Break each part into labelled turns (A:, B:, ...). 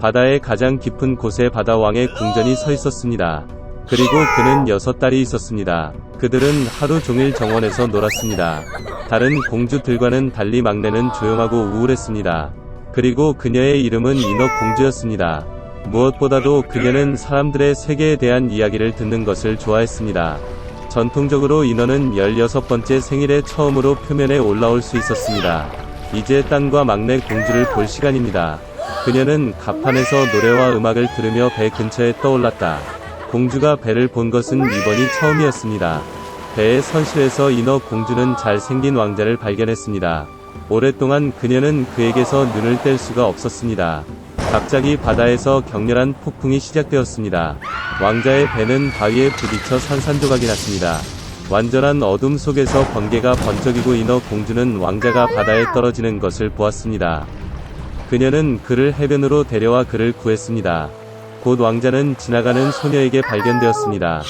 A: 바다의 가장 깊은 곳에 바다왕의 궁전이 서 있었습니다. 그리고 그는 여섯 딸이 있었습니다. 그들은 하루 종일 정원에서 놀았습니다. 다른 공주들과는 달리 막내는 조용하고 우울했습니다. 그리고 그녀의 이름은 인어 공주였습니다. 무엇보다도 그녀는 사람들의 세계에 대한 이야기를 듣는 것을 좋아했습니다. 전통적으로 인어는 16번째 생일에 처음으로 표면에 올라올 수 있었습니다. 이제 딸과 막내 공주를 볼 시간입니다. 그녀는 갑판에서 노래와 음악을 들으며 배 근처에 떠올랐다. 공주가 배를 본 것은 이번이 처음이었습니다. 배의 선실에서 인어 공주는 잘생긴 왕자를 발견했습니다. 오랫동안 그녀는 그에게서 눈을 뗄 수가 없었습니다. 갑자기 바다에서 격렬한 폭풍이 시작되었습니다. 왕자의 배는 바위에 부딪혀 산산조각이 났습니다. 완전한 어둠 속에서 번개가 번쩍이고 인어 공주는 왕자가 바다에 떨어지는 것을 보았습니다. 그녀는 그를 해변으로 데려와 그를 구했습니다. 곧 왕자는 지나가는 소녀에게 발견되었습니다.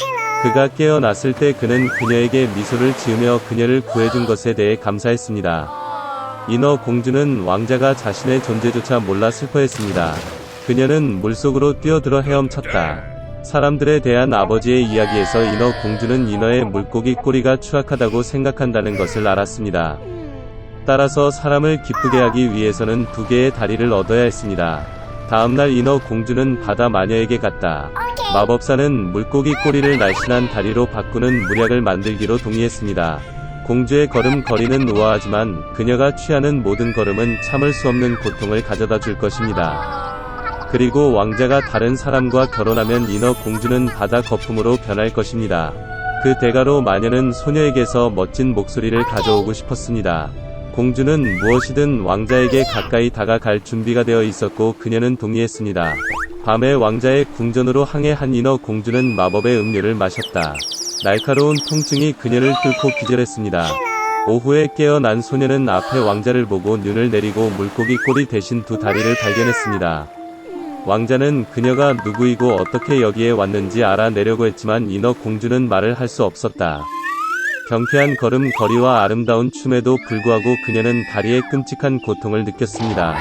A: 그가 깨어났을 때 그는 그녀에게 미소를 지으며 그녀를 구해준 것에 대해 감사했습니다. 인어 공주는 왕자가 자신의 존재조차 몰라 슬퍼했습니다. 그녀는 물속으로 뛰어들어 헤엄쳤다. 사람들에 대한 아버지의 이야기에서 인어 공주는 인어의 물고기 꼬리가 추악하다고 생각한다는 것을 알았습니다. 따라서 사람을 기쁘게 하기 위해서는 두 개의 다리를 얻어야 했습니다. 다음날 인어 공주는 바다 마녀에게 갔다. 마법사는 물고기 꼬리를 날씬한 다리로 바꾸는 물약을 만들기로 동의했습니다. 공주의 걸음 거리는 우아하지만 그녀가 취하는 모든 걸음은 참을 수 없는 고통을 가져다 줄 것입니다. 그리고 왕자가 다른 사람과 결혼하면 인어 공주는 바다 거품으로 변할 것입니다. 그 대가로 마녀는 소녀에게서 멋진 목소리를 가져오고 싶었습니다. 공주는 무엇이든 왕자에게 가까이 다가갈 준비가 되어 있었고 그녀는 동의했습니다. 밤에 왕자의 궁전으로 항해한 인어 공주는 마법의 음료를 마셨다. 날카로운 통증이 그녀를 뚫고 기절했습니다. 오후에 깨어난 소녀는 앞에 왕자를 보고 눈을 내리고 물고기 꼬리 대신 두 다리를 발견했습니다. 왕자는 그녀가 누구이고 어떻게 여기에 왔는지 알아내려고 했지만 인어 공주는 말을 할 수 없었다. 경쾌한 걸음 거리와 아름다운 춤에도 불구하고 그녀는 다리에 끔찍한 고통을 느꼈습니다.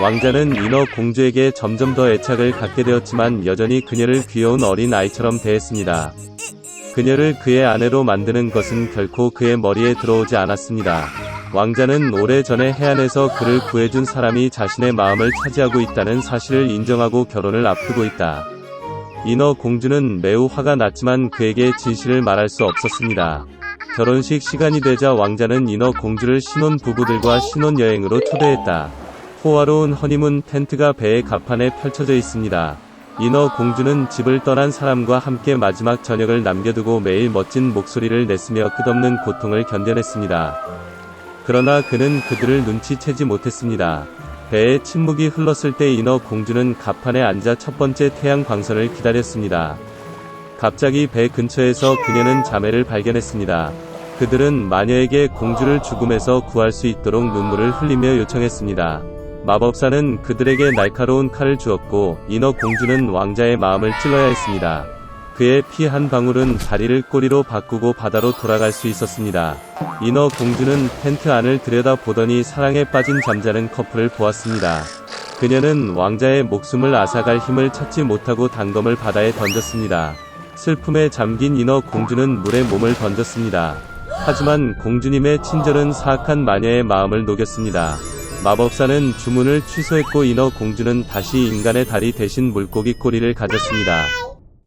A: 왕자는 인어 공주에게 점점 더 애착을 갖게 되었지만 여전히 그녀를 귀여운 어린 아이처럼 대했습니다. 그녀를 그의 아내로 만드는 것은 결코 그의 머리에 들어오지 않았습니다. 왕자는 오래전에 해안에서 그를 구해준 사람이 자신의 마음을 차지하고 있다는 사실을 인정하고 결혼을 앞두고 있다. 인어 공주는 매우 화가 났지만 그에게 진실을 말할 수 없었습니다. 결혼식 시간이 되자 왕자는 인어 공주를 신혼 부부들과 신혼여행으로 초대했다. 호화로운 허니문 텐트가 배의 갑판에 펼쳐져 있습니다. 인어 공주는 집을 떠난 사람과 함께 마지막 저녁을 남겨두고 매일 멋진 목소리를 냈으며 끝없는 고통을 견뎌냈습니다. 그러나 그는 그들을 눈치채지 못했습니다. 배에 침묵이 흘렀을 때 인어 공주는 갑판에 앉아 첫 번째 태양 광선을 기다렸습니다. 갑자기 배 근처에서 그녀는 자매를 발견했습니다. 그들은 마녀에게 공주를 죽음에서 구할 수 있도록 눈물을 흘리며 요청했습니다. 마법사는 그들에게 날카로운 칼을 주었고 인어 공주는 왕자의 마음을 찔러야 했습니다. 그의 피 한 방울은 다리를 꼬리로 바꾸고 바다로 돌아갈 수 있었습니다. 인어 공주는 텐트 안을 들여다보더니 사랑에 빠진 잠자는 커플을 보았습니다. 그녀는 왕자의 목숨을 앗아갈 힘을 찾지 못하고 단검을 바다에 던졌습니다. 슬픔에 잠긴 인어 공주는 물에 몸을 던졌습니다. 하지만 공주님의 친절은 사악한 마녀의 마음을 녹였습니다. 마법사는 주문을 취소했고 인어 공주는 다시 인간의 다리 대신 물고기 꼬리를 가졌습니다.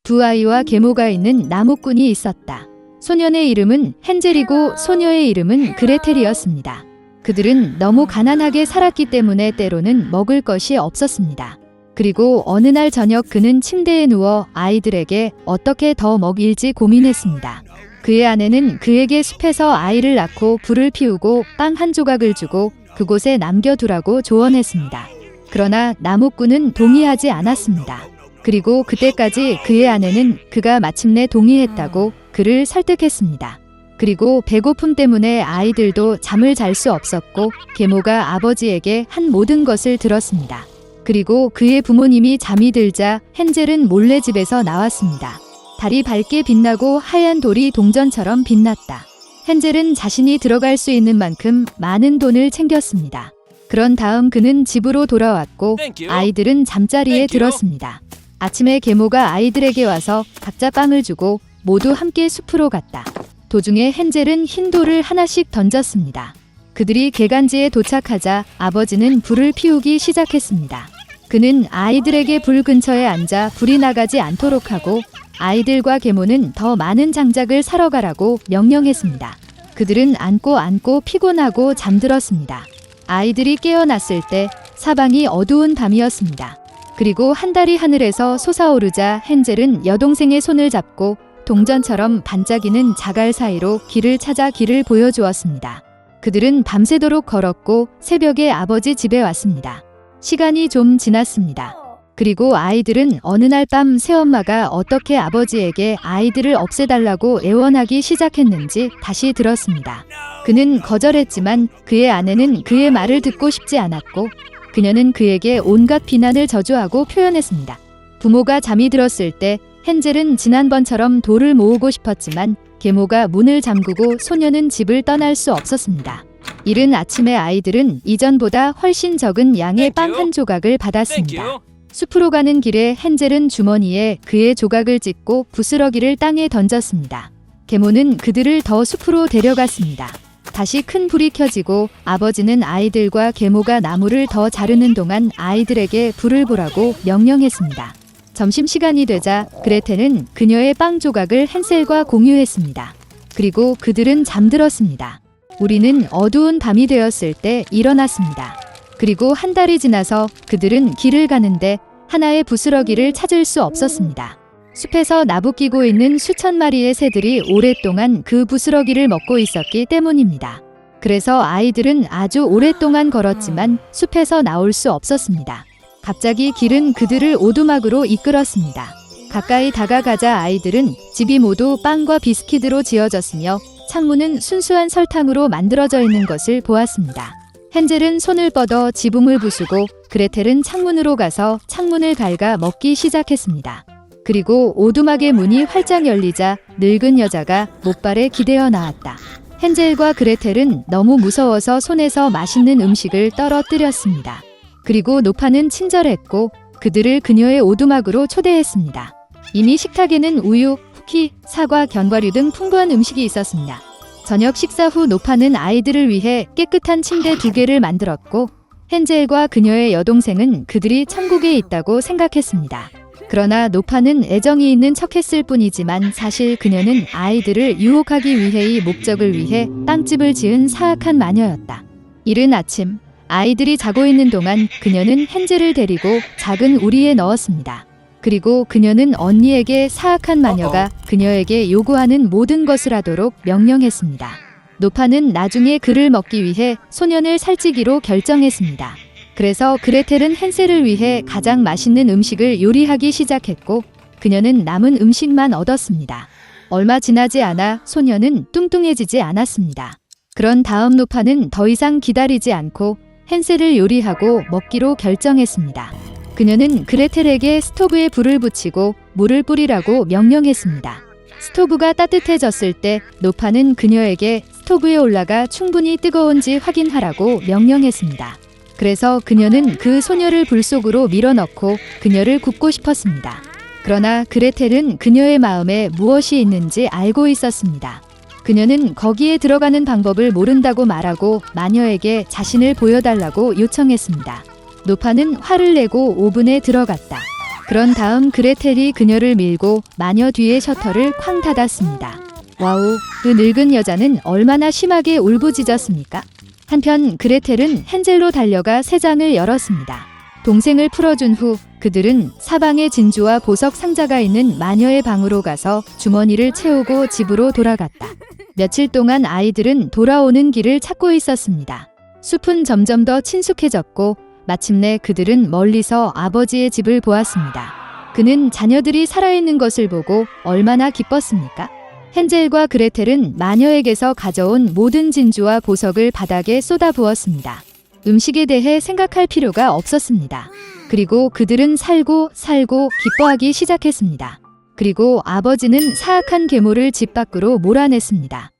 B: 두 아이와 계모가 있는 나무꾼이 있었다. 소년의 이름은 헨젤이고 소녀의 이름은 그레텔이었습니다. 그들은 너무 가난하게 살았기 때문에 때로는 먹을 것이 없었습니다. 그리고 어느 날 저녁 그는 침대에 누워 아이들에게 어떻게 더 먹일지 고민했습니다. 그의 아내는 그에게 숲에서 아이를 낳고 불을 피우고 빵 한 조각을 주고 그곳에 남겨두라고 조언했습니다. 그러나 나무꾼은 동의하지 않았습니다. 그리고 그때까지 그의 아내는 그가 마침내 동의했다고 그를 설득했습니다. 그리고 배고픔 때문에 아이들도 잠을 잘 수 없었고 계모가 아버지에게 한 모든 것을 들었습니다. 그리고 그의 부모님이 잠이 들자 헨젤은 몰래 집에서 나왔습니다. 달이 밝게 빛나고 하얀 돌이 동전처럼 빛났다. 헨젤은 자신이 들어갈 수 있는 만큼 많은 돈을 챙겼습니다. 그런 다음 그는 집으로 돌아왔고. 아이들은 잠자리에. 들었습니다. 아침에 계모가 아이들에게 와서 각자 빵을 주고 모두 함께 숲으로 갔다. 도중에 헨젤은 흰 돌을 하나씩 던졌습니다. 그들이 개간지에 도착하자 아버지는 불을 피우기 시작했습니다. 그는 아이들에게 불 근처에 앉아 불이 나가지 않도록 하고 아이들과 계모는 더 많은 장작을 사러 가라고 명령했습니다. 그들은 안고 안고 피곤하고 잠들었습니다. 아이들이 깨어났을 때 사방이 어두운 밤이었습니다. 그리고 한 달이 하늘에서 솟아오르자 헨젤은 여동생의 손을 잡고 동전처럼 반짝이는 자갈 사이로 길을 찾아 길을 보여주었습니다. 그들은 밤새도록 걸었고 새벽에 아버지 집에 왔습니다. 시간이 좀 지났습니다. 그리고 아이들은 어느 날 밤 새엄마가 어떻게 아버지에게 아이들을 없애달라고 애원하기 시작했는지 다시 들었습니다. 그는 거절했지만 그의 아내는 그의 말을 듣고 싶지 않았고 그녀는 그에게 온갖 비난을 저주하고 표현했습니다. 부모가 잠이 들었을 때 헨젤은 지난번처럼 돌을 모으고 싶었지만 계모가 문을 잠그고 소녀는 집을 떠날 수 없었습니다. 이른 아침에 아이들은 이전보다 훨씬 적은 양의 빵. 한 조각을 받았습니다. 숲으로 가는 길에 헨젤은 주머니에 그의 조각을 찢고 부스러기를 땅에 던졌습니다. 계모는 그들을 더 숲으로 데려갔습니다. 다시 큰 불이 켜지고 아버지는 아이들과 계모가 나무를 더 자르는 동안 아이들에게 불을 보라고 명령했습니다. 점심시간이 되자 그레테는 그녀의 빵 조각을 헨셀과 공유했습니다. 그리고 그들은 잠들었습니다. 우리는 어두운 밤이 되었을 때 일어났습니다. 그리고 한 달이 지나서 그들은 길을 가는데 하나의 부스러기를 찾을 수 없었습니다. 숲에서 나부끼고 있는 수천 마리의 새들이 오랫동안 그 부스러기를 먹고 있었기 때문입니다. 그래서 아이들은 아주 오랫동안 걸었지만 숲에서 나올 수 없었습니다. 갑자기 길은 그들을 오두막으로 이끌었습니다. 가까이 다가가자 아이들은 집이 모두 빵과 비스킷으로 지어졌으며 창문은 순수한 설탕으로 만들어져 있는 것을 보았습니다. 헨젤은 손을 뻗어 지붕을 부수고 그레텔은 창문으로 가서 창문을 갈가 먹기 시작했습니다. 그리고 오두막의 문이 활짝 열리자 늙은 여자가 못발에 기대어 나왔다. 헨젤과 그레텔은 너무 무서워서 손에서 맛있는 음식을 떨어뜨렸습니다. 그리고 노파는 친절했고 그들을 그녀의 오두막으로 초대했습니다. 이미 식탁에는 우유, 쿠키, 사과, 견과류 등 풍부한 음식이 있었습니다. 저녁 식사 후 노파는 아이들을 위해 깨끗한 침대 두 개를 만들었고 헨젤과 그녀의 여동생은 그들이 천국에 있다고 생각했습니다. 그러나 노파는 애정이 있는 척했을 뿐이지만 사실 그녀는 아이들을 유혹하기 위해의 목적을 위해 땅집을 지은 사악한 마녀였다. 이른 아침 아이들이 자고 있는 동안 그녀는 헨젤을 데리고 작은 우리에 넣었습니다. 그리고 그녀는 언니에게 사악한 마녀가 그녀에게 요구하는 모든 것을 하도록 명령했습니다. 노파는 나중에 그를 먹기 위해 소년을 살찌기로 결정했습니다. 그래서 그레텔은 헨셀을 위해 가장 맛있는 음식을 요리하기 시작했고 그녀는 남은 음식만 얻었습니다. 얼마 지나지 않아 소녀는 뚱뚱해지지 않았습니다. 그런 다음 노파는 더 이상 기다리지 않고 헨셀을 요리하고 먹기로 결정했습니다. 그녀는 그레텔에게 스토브에 불을 붙이고 물을 뿌리라고 명령했습니다. 스토브가 따뜻해졌을 때 노파는 그녀에게 스토브에 올라가 충분히 뜨거운지 확인하라고 명령했습니다. 그래서 그녀는 그 소녀를 불 속으로 밀어넣고 그녀를 굽고 싶었습니다. 그러나 그레텔은 그녀의 마음에 무엇이 있는지 알고 있었습니다. 그녀는 거기에 들어가는 방법을 모른다고 말하고 마녀에게 자신을 보여달라고 요청했습니다. 노파는 화를 내고 오븐에 들어갔다. 그런 다음 그레텔이 그녀를 밀고 마녀 뒤의 셔터를 쾅 닫았습니다. 와우, 그 늙은 여자는 얼마나 심하게 울부짖었습니까? 한편 그레텔은 헨젤로 달려가 새 장을 열었습니다. 동생을 풀어준 후 그들은 사방에 진주와 보석 상자가 있는 마녀의 방으로 가서 주머니를 채우고 집으로 돌아갔다. 며칠 동안 아이들은 돌아오는 길을 찾고 있었습니다. 숲은 점점 더 친숙해졌고 마침내 그들은 멀리서 아버지의 집을 보았습니다. 그는 자녀들이 살아있는 것을 보고 얼마나 기뻤습니까? 헨젤과 그레텔은 마녀에게서 가져온 모든 진주와 보석을 바닥에 쏟아 부었습니다. 음식에 대해 생각할 필요가 없었습니다. 그리고 그들은 살고 살고 기뻐하기 시작했습니다. 그리고 아버지는 사악한 괴물을 집 밖으로 몰아냈습니다.